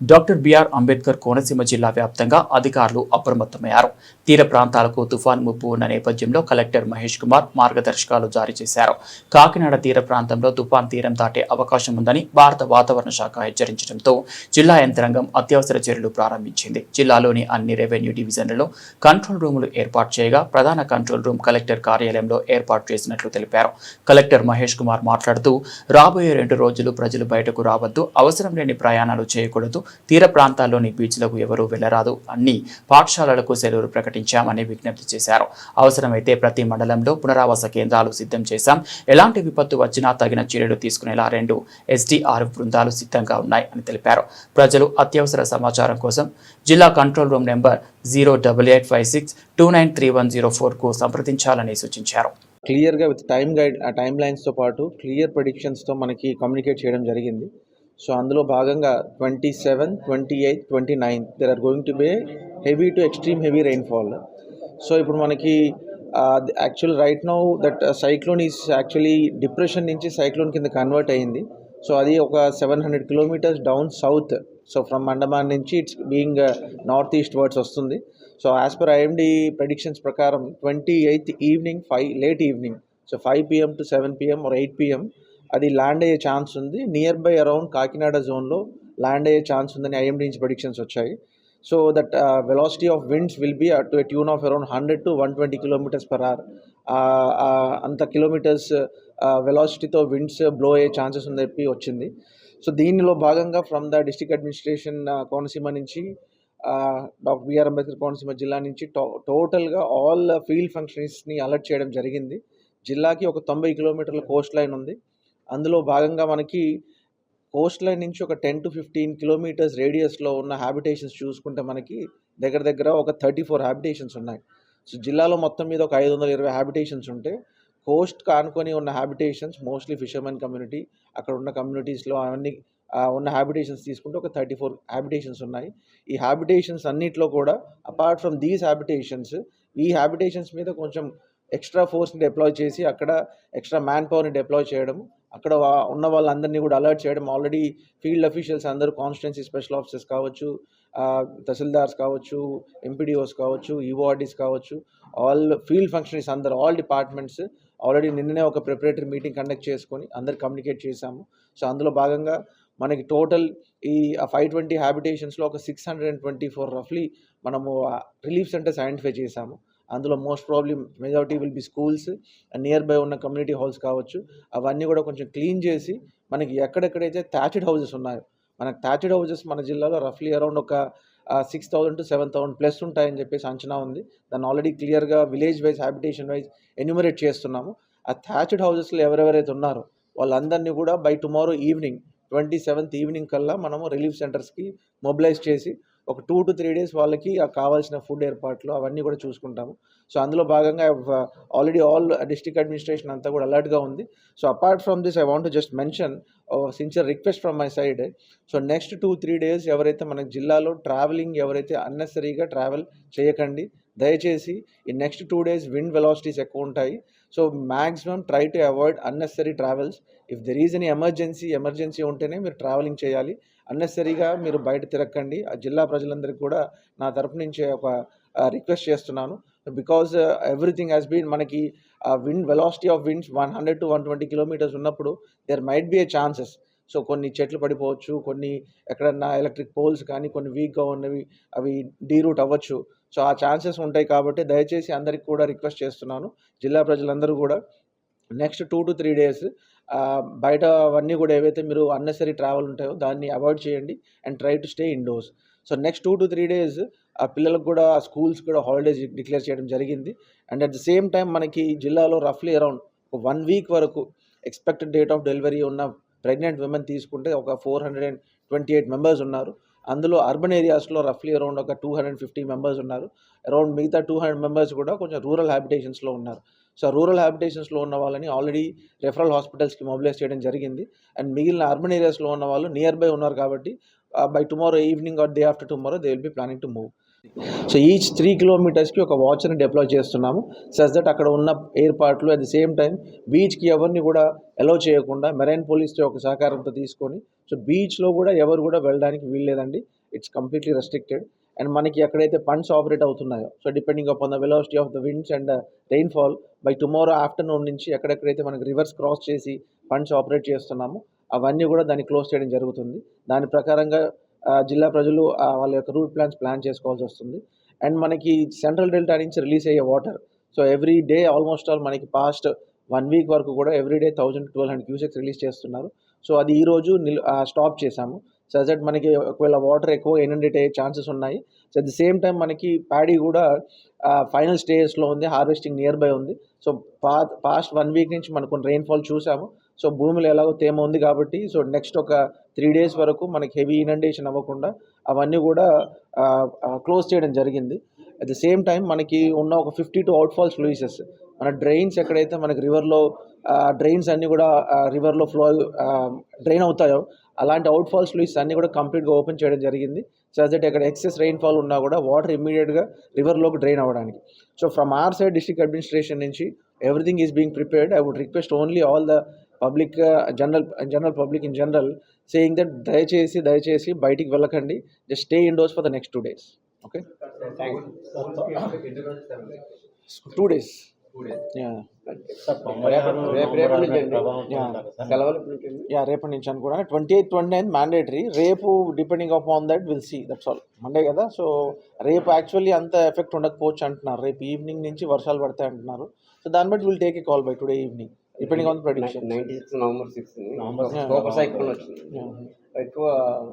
Doctor BR Ambedkar Konaseema జిల్లా వ్యాప్తంగా అధికారులు అప్రమత్తమయ్యారు. తీర ప్రాంతాలకు తుఫాన్ ముప్పు ఉన్న నేపథ్యంలో కలెక్టర్ మహేష్ కుమార్ మార్గదర్శకాలు జారీ చేశారు. కాకినాడ తీర ప్రాంతంలో తుఫాన్ తీరం దాటే అవకాశం ఉందని భారత వాతావరణ శాఖ హెచ్చరించడంతో జిల్లా యంత్రాంగం అత్యవసర చర్యలు ప్రారంభించింది. జిల్లాలోని అన్ని రెవెన్యూ డివిజన్లలో కంట్రోల్ రూములు ఏర్పాటు చేయగా ప్రధాన కంట్రోల్ రూమ్ కలెక్టర్ కార్యాలయంలో ఏర్పాటు చేసినట్లు తెలిపారు. కలెక్టర్ మహేష్ కుమార్ మాట్లాడుతూ రాబోయే రెండు రోజులు ప్రజలు బయటకు రావద్దు అవసరం లేని ప్రయాణాలు చేయకూడదు తీర ప్రాంతాల్లోని బీచ్లకు ఎవరూ వెళ్ళరాదు అన్ని పాఠశాలలకు సెలవులు ప్రకటించామని విజ్ఞప్తి చేశారు. అవసరమైతే ప్రతి మండలంలో పునరావాస కేంద్రాలు సిద్ధం చేశాం. ఎలాంటి విపత్తు వచ్చినా తగిన చర్యలు తీసుకునేలా రెండు ఎస్డీఆర్ బృందాలు సిద్ధంగా ఉన్నాయి అని తెలిపారు. ప్రజలు అత్యవసర సమాచారం కోసం జిల్లా control room number zero double eight five six two nine three one zero ఫోర్కు సంప్రదించాలని సూచించారు. క్లియర్గా విత్ టైం గైడ్ ఆ టైం లైన్స్తో పాటు క్లియర్ ప్రొడిక్షన్స్తో మనకి కమ్యూనికేట్ చేయడం జరిగింది. సో అందులో భాగంగా twenty seven twenty eighth twenty nine there are going to be heavy to extreme heavy rainfall so ఇప్పుడు మనకి actual right now that cyclone is actually depression నుంచి సైక్లోన్ కింద కన్వర్ట్ అయ్యింది సో అది ఒక seven hundred kilometres down south so from Andaman నుంచి it's being north east wards వస్తుంది. So as per IMD predictions ప్రకారం twenty eighth evening five late evening so five PM to seven PM or eight PM అది land అయ్యే chance ఉంది. Near by around Kakinada జోన్లో land అయ్యే chance ఉందని IMD నుంచి predictions వచ్చాయి. So that velocity of winds will be to a tune of around hundred to one twenty kilometres per hour అంత kilometres వెలాసిటీతో విండ్స్ బ్లో అయ్యే ఛాన్సెస్ ఉందని చెప్పి వచ్చింది. సో దీనిలో భాగంగా from the district administration Konaseema నుంచి uh, doctor BR Ambedkar Konaseema జిల్లా నుంచి టో టోటల్గా ఆల్ ఫీల్డ్ ఫంక్షన్స్ని అలర్ట్ చేయడం జరిగింది. జిల్లాకి ఒక తొంభై కిలోమీటర్ల కోస్ట్ లైన్ ఉంది. అందులో భాగంగా మనకి కోస్ట్ లైన్ నుంచి ఒక టెన్ టు ఫిఫ్టీన్ కిలోమీటర్స్ రేడియస్లో ఉన్న హ్యాబిటేషన్స్ చూసుకుంటే మనకి దగ్గర దగ్గర ఒక థర్టీ ఫోర్ హ్యాబిటేషన్స్ ఉన్నాయి. సో జిల్లాలో మొత్తం మీద ఒక ఐదు వందల ఇరవై హ్యాబిటేషన్స్ ఉంటే కోస్ట్ కానుకొని ఉన్న హ్యాబిటేషన్స్ మోస్ట్లీ ఫిషర్మెన్ కమ్యూనిటీ అక్కడ ఉన్న కమ్యూనిటీస్లో అవన్నీ ఉన్న హ్యాబిటేషన్స్ తీసుకుంటే ఒక థర్టీ ఫోర్ హ్యాబిటేషన్స్ ఉన్నాయి. ఈ హ్యాబిటేషన్స్ అన్నిట్లో కూడా అపార్ట్ ఫ్రమ్ దీస్ హ్యాబిటేషన్స్ ఈ హ్యాబిటేషన్స్ మీద కొంచెం ఎక్స్ట్రా ఫోర్స్ని డిప్లాయ్ చేసి అక్కడ ఎక్స్ట్రా మ్యాన్ పవర్ని డిప్లాయ్ చేయడం అక్కడ ఉన్న వాళ్ళందరినీ కూడా అలర్ట్ చేయడం. ఆల్రెడీ ఫీల్డ్ అఫీషియల్స్ అందరూ కాన్స్టిట్యున్సీ స్పెషల్ ఆఫీసర్స్ కావచ్చు తహసీల్దార్స్ కావచ్చు ఎంపీడీఓస్ కావచ్చు ఈఓఆర్డీస్ కావచ్చు. ఆల్ ఫీల్డ్ ఫంక్షనరీస్ అందరు ఆల్ డిపార్ట్మెంట్స్ ఆల్రెడీ నిన్ననే ఒక ప్రిపరేటరీ మీటింగ్ కండక్ట్ చేసుకొని అందరు కమ్యూనికేట్ చేశాము. సో అందులో భాగంగా మనకి టోటల్ ఈ ఫైవ్ ట్వంటీ హ్యాబిటేషన్స్లో ఒక six hundred and twenty four రఫ్లీ మనము రిలీఫ్ సెంటర్స్ ఐడెంటిఫై చేశాము. అందులో most problem majority will be schools near by ఉన్న కమ్యూనిటీ హాల్స్ కావచ్చు. అవన్నీ కూడా కొంచెం క్లీన్ చేసి మనకి ఎక్కడెక్కడైతే థ్యాచెడ్ హౌజెస్ ఉన్నాయో మనకి థ్యాచెడ్ హౌజెస్ మన జిల్లాలో రఫ్లీ అరౌండ్ ఒక six thousand to seven thousand plus ఉంటాయని చెప్పేసి అంచనా ఉంది. దాన్ని ఆల్రెడీ క్లియర్గా village wise habitation wise enumerate చేస్తున్నాము. ఆ థ్యాచెడ్ హౌజెస్లో ఎవరెవరైతే ఉన్నారో వాళ్ళందరినీ కూడా by tomorrow evening twenty seventh evening కల్లా మనము రిలీఫ్ సెంటర్స్కి మొబిలైజ్ చేసి ఒక టూ టు త్రీ డేస్ వాళ్ళకి ఆ కావాల్సిన ఫుడ్ ఏర్పాట్లు అవన్నీ కూడా చూసుకుంటాము. సో అందులో భాగంగా ఆల్రెడీ ఆల్ డిస్ట్రిక్ట్ అడ్మినిస్ట్రేషన్ అంతా కూడా అలర్ట్గా ఉంది. So apart from this I want just mention sincere request from my side so next two three days ఎవరైతే మన జిల్లాలో ట్రావెలింగ్ ఎవరైతే అన్నెసరీగా ట్రావెల్ చేయకండి దయచేసి ఈ next two days wind velocities ఎక్కువ ఉంటాయి. So maximum try to avoid unnecessary travels if there is any emergency emergency ఉంటేనే మీరు ట్రావెలింగ్ చేయాలి. అన్నెసరీగా మీరు బయట తిరగకండి. ఆ జిల్లా ప్రజలందరికీ కూడా నా తరపు నుంచి ఒక రిక్వెస్ట్ చేస్తున్నాను. బికాజ్ ఎవ్రీథింగ్ హ్యాస్ బీన్ మనకి wind velocity of winds one hundred to one twenty kilometres ఉన్నప్పుడు there might be a chances. So కొన్ని చెట్లు పడిపోవచ్చు కొన్ని ఎక్కడన్నా ఎలక్ట్రిక్ పోల్స్ కానీ కొన్ని వీక్గా ఉన్నవి అవి డీరూట్ అవ్వచ్చు. సో ఆ ఛాన్సెస్ ఉంటాయి కాబట్టి దయచేసి అందరికి కూడా రిక్వెస్ట్ చేస్తున్నాను. జిల్లా ప్రజలందరూ కూడా next two to three days బయట అవన్నీ కూడా ఏవైతే మీరు అన్నెసరీ ట్రావెల్ ఉంటాయో దాన్ని అవాయిడ్ చేయండి and try to stay indoors. So next two to three days ఆ పిల్లలకు కూడా ఆ స్కూల్స్ కూడా హాలిడేస్ డిక్లేర్ చేయడం జరిగింది. And at the same time మనకి జిల్లాలో రఫ్లీ అరౌండ్ వన్ వీక్ వరకు ఎక్స్పెక్టెడ్ డేట్ ఆఫ్ డెలివరీ ఉన్న ప్రెగ్నెంట్ విమెన్ తీసుకుంటే ఒక four hundred and twenty eight members ఉన్నారు. అందులో అర్బన్ ఏరియాస్లో రఫ్లీ అరౌండ్ ఒక టూ హండ్రెడ్ ఫిఫ్టీ మెంబర్స్ ఉన్నారు. అరౌండ్ మిగతా టూ హండ్రెడ్ మెంబర్స్ కూడా కొంచెం రూరల్ హ్యాబిటేషన్స్లో ఉన్నారు. సో రూరల్ హ్యాబిటేషన్స్లో ఉన్న వాళ్ళని ఆల్రెడీ రెఫరల్ హాస్పిటల్స్కి మొబిలైజ్ చేయడం జరిగింది. అండ్ మిగిలిన అర్బన్ ఏరియాస్లో ఉన్న వాళ్ళు నియర్ బై ఉన్నారు కాబట్టి by tomorrow evening or day after tomorrow they will be planning to move. So each three కిలోమీటర్స్కి ఒక వాచ్ని డిప్లాయ్ చేస్తున్నాము. సస్ దట్ అక్కడ ఉన్న ఏర్పాట్లు అట్ ది సేమ్ టైం బీచ్కి ఎవరిని కూడా అలో చేయకుండా మెరైన్ పోలీస్తో ఒక సహకారంతో తీసుకొని సో బీచ్లో కూడా ఎవరు కూడా వెళ్ళడానికి వీల్లేదండి. It's completely restricted. అండ్ మనకి ఎక్కడైతే పండ్స్ ఆపరేట్ అవుతున్నాయో so depending upon the velocity of the winds and rainfall by tomorrow afternoon నుంచి ఎక్కడెక్కడైతే మనకి రివర్స్ క్రాస్ చేసి ఫండ్స్ ఆపరేట్ చేస్తున్నామో అవన్నీ కూడా దాన్ని క్లోజ్ చేయడం జరుగుతుంది. దాని ప్రకారంగా జిల్లా ప్రజలు వాళ్ళ యొక్క రూట్ ప్లాన్స్ ప్లాన్ చేసుకోవాల్సి వస్తుంది. అండ్ మనకి సెంట్రల్ డెల్టా నుంచి రిలీజ్ అయ్యే water so every day almost all మనకి పాస్ట్ వన్ వీక్ వరకు కూడా every day thousand twelve hundred cusecs release చేస్తున్నారు. సో అది ఈరోజు నిల్ స్టాప్ చేశాము. సో దట్ మనకి ఒకవేళ వాటర్ ఎక్కువ ఇనండేట్ అయ్యే ఛాన్సెస్ ఉన్నాయి. So at the same time మనకి ప్యాడీ కూడా ఫైనల్ స్టేజెస్లో ఉంది హార్వెస్టింగ్ నియర్ బై ఉంది. సో పా పాస్ట్ వన్ వీక్ నుంచి మనకు కొన్ని రెయిన్ఫాల్ చూసాము. సో భూమిలో ఎలాగో తేమ ఉంది కాబట్టి సో నెక్స్ట్ ఒక త్రీ డేస్ వరకు మనకి హెవీ ఇనండేషన్ అవ్వకుండా అవన్నీ కూడా క్లోజ్ చేయడం జరిగింది. అట్ ద సేమ్ టైం మనకి ఉన్న ఒక ఫిఫ్టీ టు అవుట్ఫాల్స్ లూయిసెస్ మన డ్రైన్స్ ఎక్కడైతే మనకి రివర్లో డ్రైన్స్ అన్నీ కూడా రివర్లో ఫ్లో డ్రైన్ అవుతాయో అలాంటి అవుట్ఫాల్స్ ఫ్లూయిస్ అన్నీ కూడా కంప్లీట్గా ఓపెన్ చేయడం జరిగింది. సో దట్ ఎక్కడ ఎక్సెస్ రెయిన్ఫాల్ ఉన్నా కూడా వాటర్ ఇమ్మీడియట్గా రివర్లోకి డ్రైన్ అవ్వడానికి. So from our side district administration నుంచి everything is being prepared I would request only all the public general general public in general saying that దయచేసి దయచేసి బయటికి వెళ్ళకండి. Just stay indoors for the next two days okay two days రేపటి నుంచి అనుకోవడం twenty eighth twenty nine mandatory రేపు depending upon that will see that's all Monday కదా? So రేపు యాక్చువల్లీ అంత ఎఫెక్ట్ ఉండకపోవచ్చు అంటున్నారు. రేపు ఈవినింగ్ నుంచి వర్షాలు పడతాయి అంటున్నారు. సో దాన్ని బట్టి will take a call by today evening depending on prediction ninety six November six Yeah. Super cyclone వచ్చింది. ఎక్కువ